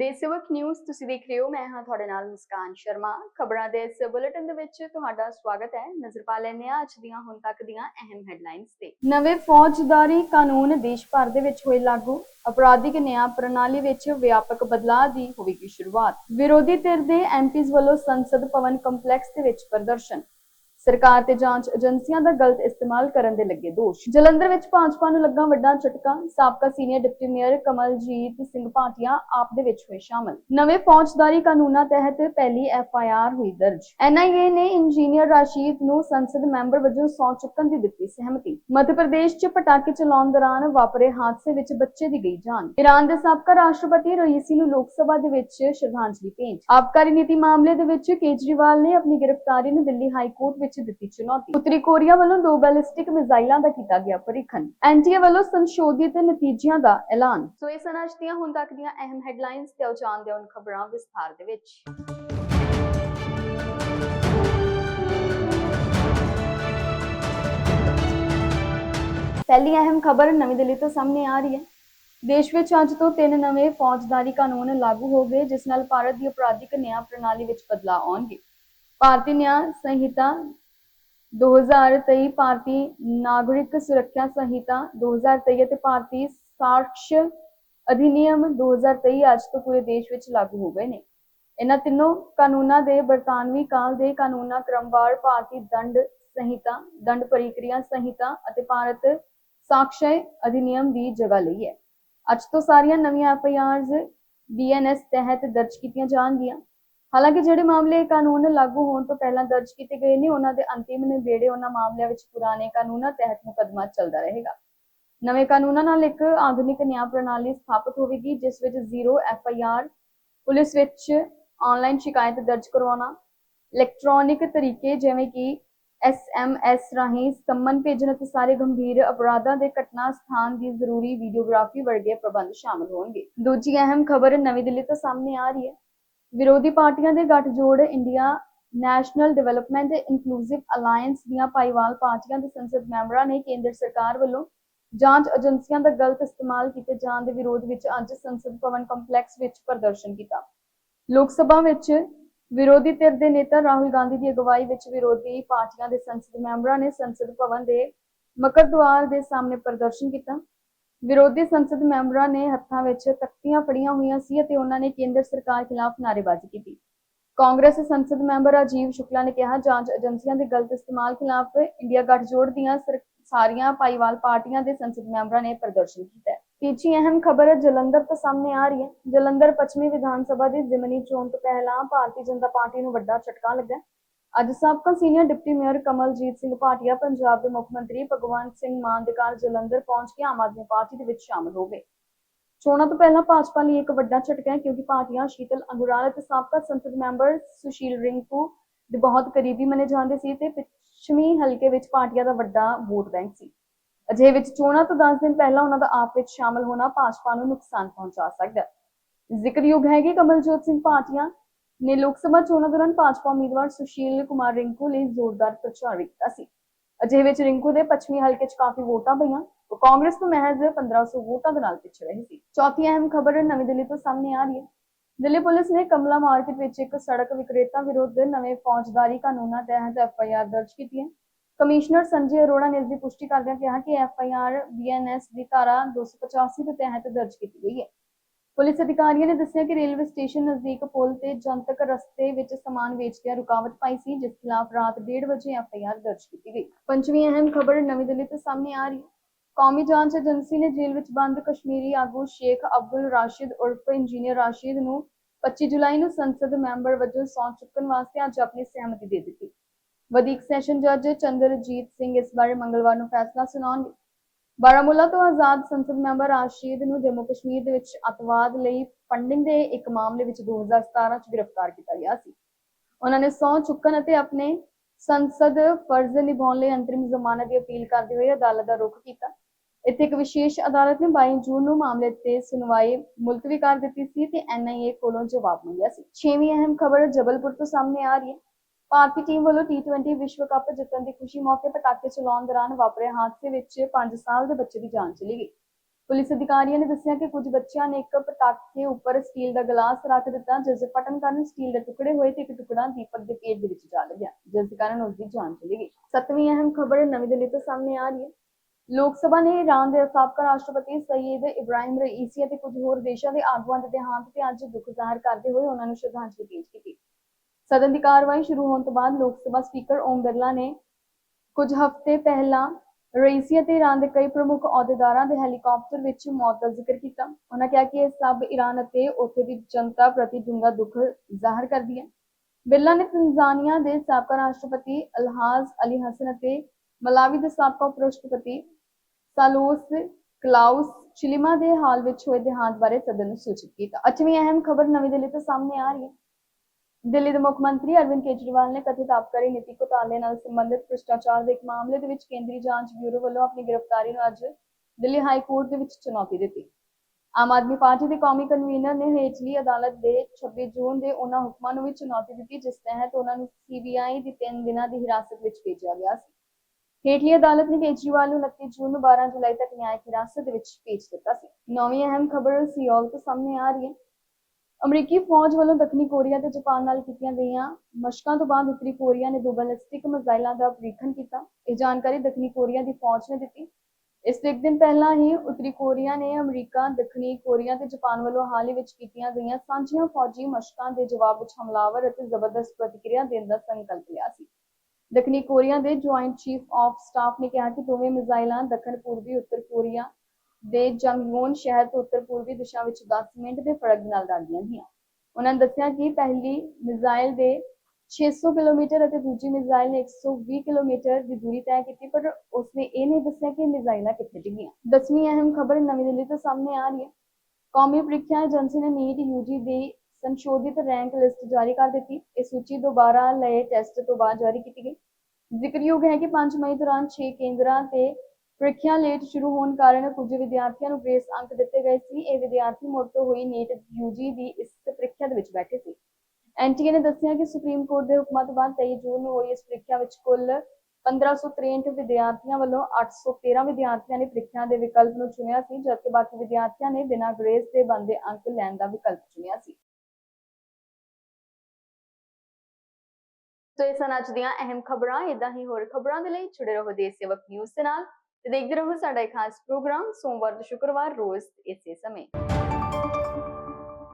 ਦੇਸ਼ਵਕ news ਤੁਸੀਂ ਦੇਖ ਰਹੇ ਹੋ, ਮੈਂ ਹਾਂ ਤੁਹਾਡੇ ਨਾਲ ਮੁਸਕਾਨ ਸ਼ਰਮਾ। ਖਬਰਾਂ ਦੇ ਇਸ ਬੁਲੇਟਿਨ ਦੇ ਵਿੱਚ ਤੁਹਾਡਾ ਸਵਾਗਤ ਹੈ। ਨਜ਼ਰ ਪਾ ਲੈਂਦੇ ਹਾਂ ਅੱਜ ਦੀਆਂ, ਹੁਣ ਤੱਕ ਦੀਆਂ ਅਹਿਮ ਹੈਡਲਾਈਨਸ ਤੇ। ਨਵੇਂ ਫੌਜਦਾਰੀ ਕਾਨੂੰਨ ਦੇਸ਼ ਭਰ ਦੇ ਵਿੱਚ ਹੋਏ ਲਾਗੂ। ਅਪਰਾਧਿਕ ਨਿਆਂ ਪ੍ਰਣਾਲੀ ਵਿੱਚ ਵਿਆਪਕ ਬਦਲਾਅ ਦੀ ਹੋਵੇਗੀ ਸ਼ੁਰੂਆਤ। ਵਿਰੋਧੀ ਧਿਰ ਦੇ ਐਮਪੀਜ਼ ਵੱਲੋਂ ਸੰਸਦ ਭਵਨ ਕੰਪਲੈਕਸ ਦੇ ਵਿੱਚ ਪ੍ਰਦਰਸ਼ਨ। ਸਰਕਾਰ ਤੇ ਜਾਂਚ ਏਜੰਸੀਆਂ ਦਾ ਗਲਤ ਇਸਤੇਮਾਲ ਕਰਨ ਦੇ ਲੱਗੇ ਦੋਸ਼। ਜਲੰਧਰ ਵਿੱਚ ਭਾਜਪਾ ਨੂੰ ਲੱਗਾ ਵੱਡਾ ਝਟਕਾ, ਸਾਬਕਾ senior deputy mayor Kamaljit Singh Bhatia AAP ਦੇ ਵਿੱਚ ਹੋਏ ਸ਼ਾਮਲ। ਨਵੇਂ ਫੌਜਦਾਰੀ ਕਾਨੂੰਨਾਂ ਤਹਿਤ ਪਹਿਲੀ ਐਫ ਆਈ ਆਰ ਹੋਈ ਦਰਜ। ਐਨਆਈਏ ਨੇ ਇੰਜੀਨੀਅਰ ਰਾਸ਼ੀਦ ਨੂੰ ਸੰਸਦ ਮੈਂਬਰ ਵਜੋਂ ਸੌਂ ਚੁੱਕਣ ਦੀ ਦਿੱਤੀ ਸਹਿਮਤੀ। ਮੱਧ ਪ੍ਰਦੇਸ਼ 'ਚ ਪਟਾਕੇ ਚਲਾਉਣ ਦੌਰਾਨ ਵਾਪਰੇ ਹਾਦਸੇ ਵਿੱਚ ਬੱਚੇ ਦੀ ਗਈ ਜਾਨ। ਈਰਾਨ ਦੇ ਸਾਬਕਾ ਰਾਸ਼ਟਰਪਤੀ ਰਈਸੀ ਨੂੰ ਲੋਕ ਸਭਾ ਦੇ ਵਿੱਚ ਸ਼ਰਧਾਂਜਲੀ ਭੇਂਟ। ਆਬਕਾਰੀ ਨੀਤੀ ਮਾਮਲੇ ਦੇ ਵਿੱਚ ਕੇਜਰੀਵਾਲ ਨੇ ਆਪਣੀ ਗ੍ਰਿਫਤਾਰੀ ਨੂੰ ਦਿੱਲੀ ਹਾਈ ਕੋਰਟ ਵਿੱਚ ਦਿੱਤੀ ਚੁਣੌਤੀ। ਉੱਤਰੀ ਕੋਰੀਆ ਵੱਲੋਂ ਦੋ ਬੈਲਿਸਟਿਕ ਮਿਜ਼ਾਈਲਾਂ ਦਾ ਕੀਤਾ ਗਿਆ ਪਰੀਖਣ। ਐਨਟੀਏ ਵੱਲੋਂ ਸੰਸ਼ੋਧਿਤ ਨਤੀਜਿਆਂ ਦਾ ਐਲਾਨ। ਸੋ ਇਹ ਸਨ ਅੱਜ ਦੀਆਂ ਹੁਣ ਤੱਕ ਦੀਆਂ ਅਹਿਮ ਹੈਡਲਾਈਨਸ ਤੇ ਉਹ ਜਾਣਦੇ ਹਾਂ ਖਬਰਾਂ ਵਿਸਥਾਰ ਦੇ ਵਿੱਚ। ਪਹਿਲੀ ਅਹਿਮ ਖਬਰ ਨਵੀਂ ਦਿੱਲੀ ਤੋਂ ਸਾਹਮਣੇ ਆ ਰਹੀ ਹੈ। ਦੇਸ਼ ਵਿੱਚ ਅੱਜ ਤੋਂ ਤਿੰਨ ਨਵੇਂ ਫੌਜਦਾਰੀ ਕਾਨੂੰਨ ਲਾਗੂ ਹੋ ਗਏ, ਜਿਸ ਨਾਲ ਭਾਰਤ ਦੀ ਅਪਰਾਧਿਕ ਨਿਆਂ ਪ੍ਰਣਾਲੀ ਵਿੱਚ ਬਦਲਾਅ ਆਉਣਗੇ। ਭਾਰਤੀ ਨਿਆਂ ਸੰਹਿਤਾ 2023 ਭਾਰਤੀ ਨਾਗਰਿਕ ਸੁਰੱਖਿਆ ਸੰਹਿਤਾ 2023 ਅਤੇ ਭਾਰਤੀ ਸਾਕਸ਼ ਅਧਿਨਿਯਮ 2023 ਅੱਜ ਤੋਂ ਪੂਰੇ ਦੇਸ਼ ਵਿੱਚ ਲਾਗੂ ਹੋ ਗਏ ਨੇ। ਇਹਨਾਂ ਤਿੰਨੋਂ ਕਾਨੂੰਨਾਂ ਦੇ ਬਰਤਾਨਵੀ ਕਾਲ ਦੇ ਕਾਨੂੰਨਾਂ ਕ੍ਰਮਵਾਰ ਭਾਰਤੀ ਦੰਡ ਸੰਹਿਤਾ, ਦੰਡ ਪ੍ਰਕਿਰਿਆ ਸੰਹਿਤਾ ਅਤੇ ਭਾਰਤ ਸਾਕਸ਼ਯ ਅਧਿਨਿਯਮ ਦੀ ਜਗ੍ਹਾ ਲਈ ਹੈ। ਅੱਜ ਤੋਂ ਸਾਰੀਆਂ ਨਵੀਆਂ ਐਫ ਆਈ ਆਰਜ਼ ਬੀਐਨਐਸ ਤਹਿਤ ਦਰਜ ਕੀਤੀਆਂ ਜਾਣਗੀਆਂ। ਹਾਲਾਂਕਿ ਜਿਹੜੇ ਮਾਮਲੇ ਕਾਨੂੰਨ ਲਾਗੂ ਹੋਣ ਤੋਂ ਪਹਿਲਾਂ ਦਰਜ ਕੀਤੇ ਗਏ ਨੇ, ਉਹਨਾਂ ਦੇ ਅੰਤਿਮ ਨਿਬੇੜੇ ਉਹਨਾਂ ਮਾਮਲਿਆਂ ਵਿੱਚ ਪੁਰਾਣੇ ਕਾਨੂੰਨਾਂ ਤਹਿਤ ਮੁਕੱਦਮਾ ਚੱਲਦਾ ਰਹੇਗਾ। ਨਵੇਂ ਕਾਨੂੰਨਾਂ ਨਾਲ ਇੱਕ ਆਧੁਨਿਕ ਨਿਆਂ ਪ੍ਰਣਾਲੀ ਸਥਾਪਿਤ ਹੋਵੇਗੀ, ਜਿਸ ਵਿੱਚ zero F I R police ਵਿੱਚ ਆਨਲਾਈਨ ਸ਼ਿਕਾਇਤ ਦਰਜ ਕਰਵਾਉਣਾ, ਇਲੈਕਟ੍ਰੋਨਿਕ ਤਰੀਕੇ ਜਿਵੇਂ ਕਿ ਐਸਐਮਐਸ ਰਾਹੀਂ ਸੰਮਨ ਭੇਜਣ ਅਤੇ ਸਾਰੇ ਗੰਭੀਰ ਅਪਰਾਧਾਂ ਦੇ ਘਟਨਾ ਸਥਾਨ ਦੀ ਜ਼ਰੂਰੀ ਵੀਡੀਓਗ੍ਰਾਫੀ ਵਰਗੇ ਪ੍ਰਬੰਧ ਸ਼ਾਮਲ ਹੋਣਗੇ। ਦੂਜੀ ਅਹਿਮ ਖਬਰ ਨਵੀਂ ਦਿੱਲੀ ਤੋਂ ਸਾਹਮਣੇ ਆ ਰਹੀ ਹੈ। ਵਿਰੋਧੀ ਪਾਰਟੀਆਂ ਦੇ ਗੱਠਜੋੜ India national development inclusive alliance ਦੀਆਂ ਭਾਈਵਾਲ ਪਾਰਟੀਆਂ ਦੇ ਸੰਸਦ ਮੈਂਬਰਾਂ ਨੇ ਕੇਂਦਰ ਸਰਕਾਰ ਵੱਲੋਂ ਜਾਂਚ ਏਜੰਸੀਆਂ ਦਾ ਗਲਤ ਇਸਤੇਮਾਲ ਕੀਤੇ ਜਾਣ ਦੇ ਵਿਰੋਧ ਵਿੱਚ ਅੱਜ ਸੰਸਦ ਭਵਨ ਕੰਪਲੈਕਸ ਵਿੱਚ ਪ੍ਰਦਰਸ਼ਨ ਕੀਤਾ। ਲੋਕ ਸਭਾ ਵਿੱਚ ਵਿਰੋਧੀ ਧਿਰ ਦੇ ਨੇਤਾ ਰਾਹੁਲ ਗਾਂਧੀ ਦੀ ਅਗਵਾਈ ਵਿੱਚ ਵਿਰੋਧੀ ਪਾਰਟੀਆਂ ਦੇ ਸੰਸਦ ਮੈਂਬਰਾਂ ਨੇ ਸੰਸਦ ਭਵਨ ਦੇ ਮਕਰ ਦੇ ਸਾਹਮਣੇ ਪ੍ਰਦਰਸ਼ਨ ਕੀਤਾ। ਵਿਰੋਧੀ ਸੰਸਦ ਮੈਂਬਰਾਂ ਨੇ ਹੱਥਾਂ ਵਿੱਚ ਤਖਤੀਆਂ ਫੜੀਆਂ ਹੋਈਆਂ ਸੀ ਅਤੇ ਉਹਨਾਂ ਨੇ ਕੇਂਦਰ ਸਰਕਾਰ ਖਿਲਾਫ ਨਾਅਰੇਬਾਜ਼ੀ ਕੀਤੀ। ਕਾਂਗਰਸ ਸੰਸਦ ਮੈਂਬਰ ਰਾਜੀਵ ਸ਼ੁਕਲਾ ਨੇ ਕਿਹਾ, ਜਾਂਚ ਏਜੰਸੀਆਂ ਦੇ ਗਲਤ ਇਸਤੇਮਾਲ ਖਿਲਾਫ ਇੰਡੀਆ ਗੱਠਜੋੜ ਦੀਆਂ ਸਾਰੀਆਂ ਭਾਈਵਾਲ ਪਾਰਟੀਆਂ ਦੇ ਸੰਸਦ ਮੈਂਬਰਾਂ ਨੇ ਪ੍ਰਦਰਸ਼ਨ ਕੀਤਾ ਤੀਜੀ ਅਹਿਮ ਖਬਰ ਜਲੰਧਰ ਤੋਂ ਸਾਹਮਣੇ ਆ ਰਹੀ ਹੈ। ਜਲੰਧਰ ਪੱਛਮੀ ਵਿਧਾਨ ਸਭਾ ਦੀ ਜ਼ਿਮਨੀ ਚੋਣ ਤੋਂ ਪਹਿਲਾਂ ਭਾਰਤੀ ਜਨਤਾ ਪਾਰਟੀ ਨੂੰ ਵੱਡਾ ਝਟਕਾ ਲੱਗਾ ਅੱਜ ਸਾਬਕਾ senior deputy mayor Kamaljit Singh Bhatia Punjab ਦੇ ਮੁੱਖ ਮੰਤਰੀ ਭਗਵੰਤ ਸਿੰਘ ਮਾਨ ਦੇ ਘਰ ਜਲੰਧਰ ਪਹੁੰਚ ਕੇ ਆਮ ਆਦਮੀ ਪਾਰਟੀ ਦੇ ਵਿੱਚ ਸ਼ਾਮਲ ਹੋ ਗਏ। ਚੋਣਾਂ ਤੋਂ ਪਹਿਲਾਂ ਭਾਜਪਾ ਲਈ ਇੱਕ ਵੱਡਾ ਝਟਕਾ ਹੈ ਕਿਉਂਕਿ ਭਾਟੀਆ ਸ਼ੀਤਲ ਅੰਗੁਰਾਲ ਅਤੇ ਸਾਬਕਾ ਸੰਸਦ ਮੈਂਬਰ ਸੁਸ਼ੀਲ ਰਿੰਕੂ ਦੇ ਬਹੁਤ ਕਰੀਬੀ ਮੰਨੇ ਜਾਂਦੇ ਸੀ ਤੇ ਪੱਛਮੀ ਹਲਕੇ ਵਿੱਚ ਭਾਟੀਆ ਦਾ ਵੱਡਾ ਵੋਟ ਬੈਂਕ ਸੀ। ਅਜਿਹੇ ਵਿੱਚ ਚੋਣਾਂ ਤੋਂ 10 ਦਿਨ ਪਹਿਲਾਂ ਉਹਨਾਂ ਦਾ ਆਪ ਵਿੱਚ ਸ਼ਾਮਲ ਹੋਣਾ ਭਾਜਪਾ ਨੂੰ ਨੁਕਸਾਨ ਪਹੁੰਚਾ ਸਕਦਾ ਹੈ। ਜ਼ਿਕਰਯੋਗ ਹੈ ਕਿ ਕਮਲਜੋਤ ਸਿੰਘ ਭਾਟੀਆ ਨੇ ਲੋਕ ਸਭਾ ਚੋਣਾਂ ਦੌਰਾਨ ਭਾਜਪਾ ਉਮੀਦਵਾਰ ਸੁਸ਼ੀਲ ਕੁਮਾਰ ਰਿੰਕੂ ਲਈ ਜ਼ੋਰਦਾਰ ਪ੍ਰਚਾਰ ਕੀਤਾ ਸੀ। ਅਜਿਹੇ ਵਿੱਚ ਰਿੰਕੂ ਦੇ ਪੱਛਮੀ ਹਲਕੇ 'ਚ ਕਾਫੀ ਵੋਟਾਂ ਪਈਆਂ। ਉਹ ਕਾਂਗਰਸ ਤੋਂ ਮਹਿਜ਼ 1500 ਵੋਟਾਂ ਦੇ ਨਾਲ ਪਿੱਛੇ ਰਹੇ ਸੀ। ਚੌਥੀ ਅਹਿਮ ਖਬਰ ਨਵੀਂ ਦਿੱਲੀ ਤੋਂ ਸਾਹਮਣੇ ਆ ਰਹੀ ਹੈ। ਦਿੱਲੀ ਪੁਲਿਸ ਨੇ ਕਮਲਾ ਮਾਰਕੀਟ ਵਿੱਚ ਇੱਕ ਸੜਕ ਵਿਕਰੇਤਾ ਵਿਰੁੱਧ ਨਵੇਂ ਫੌਜਦਾਰੀ ਕਾਨੂੰਨਾਂ ਤਹਿਤ ਐਫ ਆਈ ਆਰ ਦਰਜ ਕੀਤੀ ਹੈ। ਕਮਿਸ਼ਨਰ ਸੰਜੇ ਅਰੋੜਾ ਨੇ ਇਸ ਦੀ ਪੁਸ਼ਟੀ ਕਰਦਿਆਂ ਕਿਹਾ ਕਿ ਐਫ ਆਈ ਆਰ ਬੀਐਨਐਸ ਦੀ ਧਾਰਾ 285 ਦੇ ਤਹਿਤ ਦਰਜ ਕੀਤੀ ਗਈ ਹੈ। ਪੁਲਿਸ ਅਧਿਕਾਰੀਆਂ ਨੇ ਦੱਸਿਆ ਕਿ ਰੇਲਵੇ ਸਟੇਸ਼ਨ ਨਜ਼ਦੀਕ ਪੁਲ ਤੇ ਜਨਤਕ ਰਸਤੇ ਵਿੱਚ ਸਮਾਨ ਵੇਚਦਿਆਂ ਰੁਕਾਵਟ ਪਾਈ ਸੀ, ਜਿਸ ਖਿਲਾਫ ਰਾਤ 1:30 ਵਜੇ ਐਫ ਦਰਜ ਕੀਤੀ ਗਈ। ਪੰਜਵੀਂ ਅਹਿਮ ਖਬਰ ਨਵੀਂ ਦਿੱਲੀ ਤੋਂ ਸਾਹਮਣੇ ਆ ਰਹੀ ਹੈ। ਕੌਮੀ ਜਾਂਚ ਏਜੰਸੀ ਨੇ ਜੇਲ੍ਹ ਵਿੱਚ ਬੰਦ ਕਸ਼ਮੀਰੀ ਆਗੂ ਸ਼ੇਖ ਅਬਦੁਲ ਰਾਸ਼ਿਦ ਉਰਫ ਇੰਜੀਨੀਅਰ ਰਾਸ਼ਿਦ ਨੂੰ 25 ਜੁਲਾਈ ਨੂੰ ਸੰਸਦ ਮੈਂਬਰ ਵਜੋਂ ਸਹੁੰ ਚੁੱਕਣ ਵਾਸਤੇ ਅੱਜ ਆਪਣੀ ਸਹਿਮਤੀ ਦੇ ਦਿੱਤੀ। ਵਧੀਕ ਸੈਸ਼ਨ ਜੱਜ ਚੰਦਰਜੀਤ ਸਿੰਘ ਇਸ ਬਾਰੇ ਮੰਗਲਵਾਰ ਨੂੰ ਫੈਸਲਾ ਸੁਣਾਉਣਗੇ। ਬਾਰਾਮੂਲਾ ਤੋਂ ਆਜ਼ਾਦ ਸੰਸਦ ਮੈਂਬਰ ਰਾਸ਼ਿਦ ਨੂੰ ਜੰਮੂ ਕਸ਼ਮੀਰ ਦੇ ਵਿੱਚ ਅਤਵਾਦ ਲਈ ਫੰਡਿੰਗ ਦੇ ਇੱਕ ਮਾਮਲੇ ਵਿੱਚ 2017 ਚ ਗ੍ਰਿਫਤਾਰ ਕੀਤਾ ਗਿਆ ਸੀ। ਉਹਨਾਂ ਨੇ ਸਹੁੰ ਚੁੱਕਣ ਅਤੇ ਆਪਣੇ ਸੰਸਦ ਫਰਜ਼ ਨਿਭਾਉਣ ਲਈ ਅੰਤਰਿਮ ਜ਼ਮਾਨਤ ਦੀ ਅਪੀਲ ਕਰਦੇ ਹੋਏ ਅਦਾਲਤ ਦਾ ਰੁਖ ਕੀਤਾ। ਇੱਥੇ ਇੱਕ ਵਿਸ਼ੇਸ਼ ਅਦਾਲਤ ਨੇ 22 ਜੂਨ ਨੂੰ ਮਾਮਲੇ ਤੇ ਸੁਣਵਾਈ ਮੁਲਤਵੀ ਕਰ ਦਿੱਤੀ ਸੀ ਤੇ ਐਨਆਈਏ ਕੋਲੋਂ ਜਵਾਬ ਮੰਗਿਆ ਸੀ। ਛੇਵੀਂ ਅਹਿਮ ਖਬਰ ਜਬਲਪੁਰ ਤੋਂ ਸਾਹਮਣੇ ਆ ਰਹੀ ਹੈ। ਭਾਰਤੀ ਟੀਮ ਵੱਲੋਂ ਟੀ20 ਵਿਸ਼ਵ ਕੱਪ ਜਿੱਤਣ ਦੀ ਖੁਸ਼ੀ ਮੌਕੇ ਪਟਾਕੇ ਚਲਾਉਣ ਦੌਰਾਨ ਵਾਪਰੇ ਹਾਦਸੇ ਵਿੱਚ 5 ਸਾਲ ਦੇ ਬੱਚੇ ਦੀ ਜਾਨ ਚਲੀ ਗਈ। ਪੁਲਿਸ ਅਧਿਕਾਰੀਆਂ ਨੇ ਦੱਸਿਆ ਕਿ ਕੁਝ ਬੱਚਿਆਂ ਨੇ ਇੱਕ ਪਟਾਕੇ ਉੱਪਰ ਸਟੀਲ ਦਾ ਗਲਾਸ ਰੱਖ ਦਿੱਤਾ, ਜਿਸ ਦੇ ਫਟਣ ਕਾਰਨ ਸਟੀਲ ਦੇ ਟੁਕੜੇ ਹੋਏ ਤੇ ਇੱਕ ਟੁਕੜਾ ਦੀਪਕ ਦੇ ਪੇਟ ਦੇ ਵਿੱਚ ਜਾ ਲੱਗਿਆ ਜਿਸ ਦੇ ਕਾਰਨ ਉਸ ਦੀ ਜਾਨ ਚਲੀ ਗਈ। ਸੱਤਵੀਂ ਅਹਿਮ ਖਬਰ ਨਵੀਂ ਦਿੱਲੀ ਤੋਂ ਸਾਹਮਣੇ ਆ ਰਹੀ ਹੈ। ਲੋਕ ਸਭਾ ਨੇ ਈਰਾਨ ਦੇ ਸਾਬਕਾ ਰਾਸ਼ਟਰਪਤੀ ਸਈਦ ਇਬਰਾਹਿਮ ਰਈਸੀ ਅਤੇ ਕੁਝ ਹੋਰ ਦੇਸ਼ਾਂ ਦੇ ਆਗੂਆਂ ਦੇ ਦੇਹਾਂਤ ਤੇ ਅੱਜ ਦੁੱਖ ਜ਼ਾਹਰ ਕਰਦੇ ਹੋਏ ਉਹਨਾਂ ਨੂੰ ਸ਼ਰਧਾਂਜਲੀ ਭੇਟ ਕੀਤੀ। ਸਦਨ ਦੀ ਕਾਰਵਾਈ ਸ਼ੁਰੂ ਹੋਣ ਤੋਂ ਬਾਅਦ ਲੋਕ ਸਭਾ ਸਪੀਕਰ ਓਮ ਬਿਰਲਾ ਨੇ ਕੁਝ ਹਫ਼ਤੇ ਪਹਿਲਾਂ ਰਈਸੀ ਅਤੇ ਈਰਾਨ ਦੇ ਕਈ ਪ੍ਰਮੁੱਖ ਅਹੁਦੇਦਾਰਾਂ ਦੇ ਹੈਲੀਕਾਪਟਰ ਵਿੱਚ ਮੌਤ ਦਾ ਜ਼ਿਕਰ ਕੀਤਾ। ਉਹਨਾਂ ਕਿਹਾ ਕਿ ਇਹ ਸਭ ਈਰਾਨ ਅਤੇ ਉੱਥੇ ਦੀ ਜਨਤਾ ਪ੍ਰਤੀ ਡੂੰਘਾ ਦੁੱਖ ਜ਼ਾਹਰ ਕਰਦੀ ਹੈ। ਬਿਰਲਾ ਨੇ ਤੰਜ਼ਾਨੀਆ ਦੇ ਸਾਬਕਾ ਰਾਸ਼ਟਰਪਤੀ ਅਲਹਾਜ਼ ਅਲੀ ਹਸਨ ਅਤੇ ਮਲਾਵੀ ਦੇ ਸਾਬਕਾ ਉਪ ਰਾਸ਼ਟਰਪਤੀ ਸਾਲੋਸ ਕਲਾਉਸ ਚਿਲੀਮਾ ਦੇ ਹਾਲ ਵਿੱਚ ਹੋਏ ਦੇਹਾਂਤ ਬਾਰੇ ਸਦਨ ਨੂੰ ਸੂਚਿਤ ਕੀਤਾ। ਅੱਠਵੀਂ ਅਹਿਮ ਖਬਰ ਨਵੀਂ ਦਿੱਲੀ ਤੋਂ ਸਾਹਮਣੇ ਆ ਰਹੀ ਹੈ। ਦਿੱਲੀ ਦੇ ਮੁੱਖ ਮੰਤਰੀ ਅਰਵਿੰਦ ਕੇਜਰੀਵਾਲ ਨੇ ਕਥਿਤ ਆਬਕਾਰੀ ਨੀਤੀ ਘੁਟਾਲੇ ਨਾਲ ਸੰਬੰਧਿਤ ਭ੍ਰਿਸ਼ਟਾਚਾਰ ਦੇ ਇੱਕ ਮਾਮਲੇ ਦੇ ਵਿੱਚ ਕੇਂਦਰੀ ਜਾਂਚ ਬਿਊਰੋ ਵੱਲੋਂ ਆਪਣੀ ਗ੍ਰਿਫਤਾਰੀ ਨੂੰ ਅੱਜ ਦਿੱਲੀ ਹਾਈ ਕੋਰਟ ਦੇ ਵਿੱਚ ਚੁਣੌਤੀ ਦਿੱਤੀ। ਆਮ ਆਦਮੀ ਪਾਰਟੀ ਦੇ ਕੌਮੀ ਕਨਵੀਨਰ ਨੇ ਹੇਠਲੀ ਅਦਾਲਤ ਦੇ 26 ਜੂਨ ਦੇ ਉਹਨਾਂ ਹੁਕਮਾਂ ਨੂੰ ਵੀ ਚੁਣੌਤੀ ਦਿੱਤੀ, ਜਿਸ ਤਹਿਤ ਉਹਨਾਂ ਨੂੰ ਸੀਬੀਆਈ ਦੀ 3 ਦਿਨਾਂ ਦੀ ਹਿਰਾਸਤ ਵਿੱਚ ਭੇਜਿਆ ਗਿਆ ਸੀ। ਹੇਠਲੀ ਅਦਾਲਤ ਨੇ ਕੇਜਰੀਵਾਲ ਨੂੰ 29 ਜੂਨ ਨੂੰ 12 ਜੁਲਾਈ ਤੱਕ ਨਿਆਇਕ ਹਿਰਾਸਤ ਦੇ ਵਿੱਚ ਭੇਜ ਦਿੱਤਾ ਸੀ। ਨੌਵੀਂ ਅਹਿਮ ਖਬਰ ਸਿਓਲ ਤੋਂ ਸਾਹਮਣੇ ਆ ਰਹੀ ਹੈ। ਅਮਰੀਕੀ ਫੌਜ ਵੱਲੋਂ ਦੱਖਣੀ ਕੋਰੀਆ ਤੇ ਜਾਪਾਨ ਨਾਲ ਕੀਤੀਆਂ ਗਈਆਂ ਮਸ਼ਕਾਂ ਤੋਂ ਬਾਅਦ ਉੱਤਰੀ ਕੋਰੀਆ ਨੇ ਦੋ ਬੈਲਿਸਟਿਕ ਮਿਜ਼ਾਈਲਾਂ ਦਾ ਪ੍ਰੀਖਣ ਕੀਤਾ। ਇਹ ਜਾਣਕਾਰੀ ਦੱਖਣੀ ਕੋਰੀਆ ਦੀ ਫੌਜ ਨੇ ਦਿੱਤੀ। ਇਸ ਤੋਂ ਇੱਕ ਦਿਨ ਪਹਿਲਾਂ ਹੀ ਉੱਤਰੀ ਕੋਰੀਆ ਨੇ ਅਮਰੀਕਾ, ਦੱਖਣੀ ਕੋਰੀਆ ਤੇ ਜਾਪਾਨ ਵੱਲੋਂ ਹਾਲ ਹੀ ਵਿੱਚ ਕੀਤੀਆਂ ਗਈਆਂ ਸਾਂਝੀਆਂ ਫੌਜੀ ਮਸ਼ਕਾਂ ਦੇ ਜਵਾਬ ਵਿੱਚ ਹਮਲਾਵਰ ਅਤੇ ਜ਼ਬਰਦਸਤ ਪ੍ਰਤੀਕਿਰਿਆ ਦੇਣ ਦਾ ਸੰਕਲਪ ਲਿਆ ਸੀ। ਦੱਖਣੀ ਕੋਰੀਆ ਦੇ ਜੁਆਇੰਟ ਚੀਫ ਆਫ ਸਟਾਫ ਨੇ ਕਿਹਾ ਕਿ ਦੋਵੇਂ ਮਿਜ਼ਾਈਲਾਂ ਦੱਖਣ, ਪੂਰਬੀ, ਉੱਤਰ ਕੋਰੀਆ ਦੇ ਜੰਗਵੋਨ ਸ਼ਹਿਰ ਤੋਂ ਉੱਤਰ ਪੂਰਬੀ ਦਿਸ਼ਾ ਵਿੱਚ 10 ਮਿੰਟ ਦੇ ਫ਼ਰਕ ਨਾਲ ਦਾਗੀਆਂ ਗਈਆਂ ਉਹਨਾਂ ਨੇ ਦੱਸਿਆ ਕਿ ਪਹਿਲੀ ਮਿਜ਼ਾਈਲ ਦੇ 600 ਕਿਲੋਮੀਟਰ ਅਤੇ ਦੂਜੀ ਮਿਜ਼ਾਈਲ ਨੇ 120 ਕਿਲੋਮੀਟਰ ਦੀ ਦੂਰੀ ਤੈਅ ਕੀਤੀ, ਪਰ ਉਸਨੇ ਇਹ ਨਹੀਂ ਦੱਸਿਆ ਕਿ ਮਿਜ਼ਾਈਲਾਂ ਕਿੱਥੇ ਡਿੱਗੀਆਂ। ਦਸਵੀਂ ਅਹਿਮ ਖਬਰ ਨਵੀਂ ਦਿੱਲੀ ਤੋਂ ਸਾਹਮਣੇ ਆ ਰਹੀ ਹੈ। ਕੌਮੀ ਪ੍ਰੀਖਿਆ ਏਜੰਸੀ ਨੇ ਨੀਟ ਯੂਜੀ ਦੀ ਸੰਸ਼ੋਧਿਤ ਰੈਂਕ ਲਿਸਟ ਜਾਰੀ ਕਰ ਦਿੱਤੀ। ਇਹ ਸੂਚੀ ਦੁਬਾਰਾ ਲਏ ਟੈਸਟ ਤੋਂ ਬਾਅਦ ਜਾਰੀ ਕੀਤੀ ਗਈ। ਜ਼ਿਕਰਯੋਗ ਹੈ ਕਿ 5 ਮਈ ਦੌਰਾਨ 6 ਕੇਂਦਰਾਂ ਤੇ ਪ੍ਰੀਖਿਆ ਲੇਟ ਸ਼ੁਰੂ ਹੋਣ ਕਾਰਨ ਕੁਝ ਵਿਦਿਆਰਥੀਆਂ ਨੂੰ ਗ੍ਰੇਸ ਅੰਕ ਦਿੱਤੇ ਗਏ ਸੀ। ਇਹ ਵਿਦਿਆਰਥੀ ਮੁੜ ਤੋਂ ਹੋਈ ਨੀਟ ਯੂਜੀ ਦੀ ਇਸ ਪ੍ਰੀਖਿਆ ਦੇ ਵਿੱਚ ਬੈਠੇ ਸੀ। ਐਨਟੀਏ ਨੇ ਦੱਸਿਆ ਕਿ ਸੁਪਰੀਮ ਕੋਰਟ ਦੇ ਹੁਕਮਾਂ ਤੋਂ ਬਾਅਦ 23 ਜੂਨ ਨੂੰ ਹੋਈ ਇਸ ਪ੍ਰੀਖਿਆ ਵਿੱਚ ਕੁੱਲ 1563 ਵਿਦਿਆਰਥੀਆਂ ਵੱਲੋਂ 813 ਵਿਦਿਆਰਥੀਆਂ ਨੇ ਪ੍ਰੀਖਿਆ ਦੇ ਵਿਕਲਪ ਨੂੰ ਚੁਣਿਆ ਸੀ, ਜਦਕਿ ਬਾਕੀ ਵਿਦਿਆਰਥੀਆਂ ਨੇ ਬਿਨਾਂ ਗ੍ਰੇਸ ਦੇ ਬੰਦੇ ਅੰਕ ਲੈਣ ਦਾ ਵਿਕਲਪ ਚੁਣਿਆ ਸੀ। ਸੋ ਇਹ ਸਨ ਅੱਜ ਦੀਆਂ ਅਹਿਮ ਖਬਰਾਂ। ਇਦਾਂ ਹੀ ਹੋਰ ਖਬਰਾਂ ਦੇ ਲਈ ਜੁੜੇ ਰਹੋ ਦੇਸ਼ ਸੇਵਕ ਨਿਊਜ਼ ਦੇ ਨਾਲ। ਤੇ ਦੇਖਦੇ ਰਹੋ ਸਾਡਾ ਇਹ ਖਾਸ ਪ੍ਰੋਗਰਾਮ ਸੋਮਵਾਰ ਤੋਂ ਸ਼ੁੱਕਰਵਾਰ ਰੋਜ਼ ਇਸੇ ਸਮੇਂ।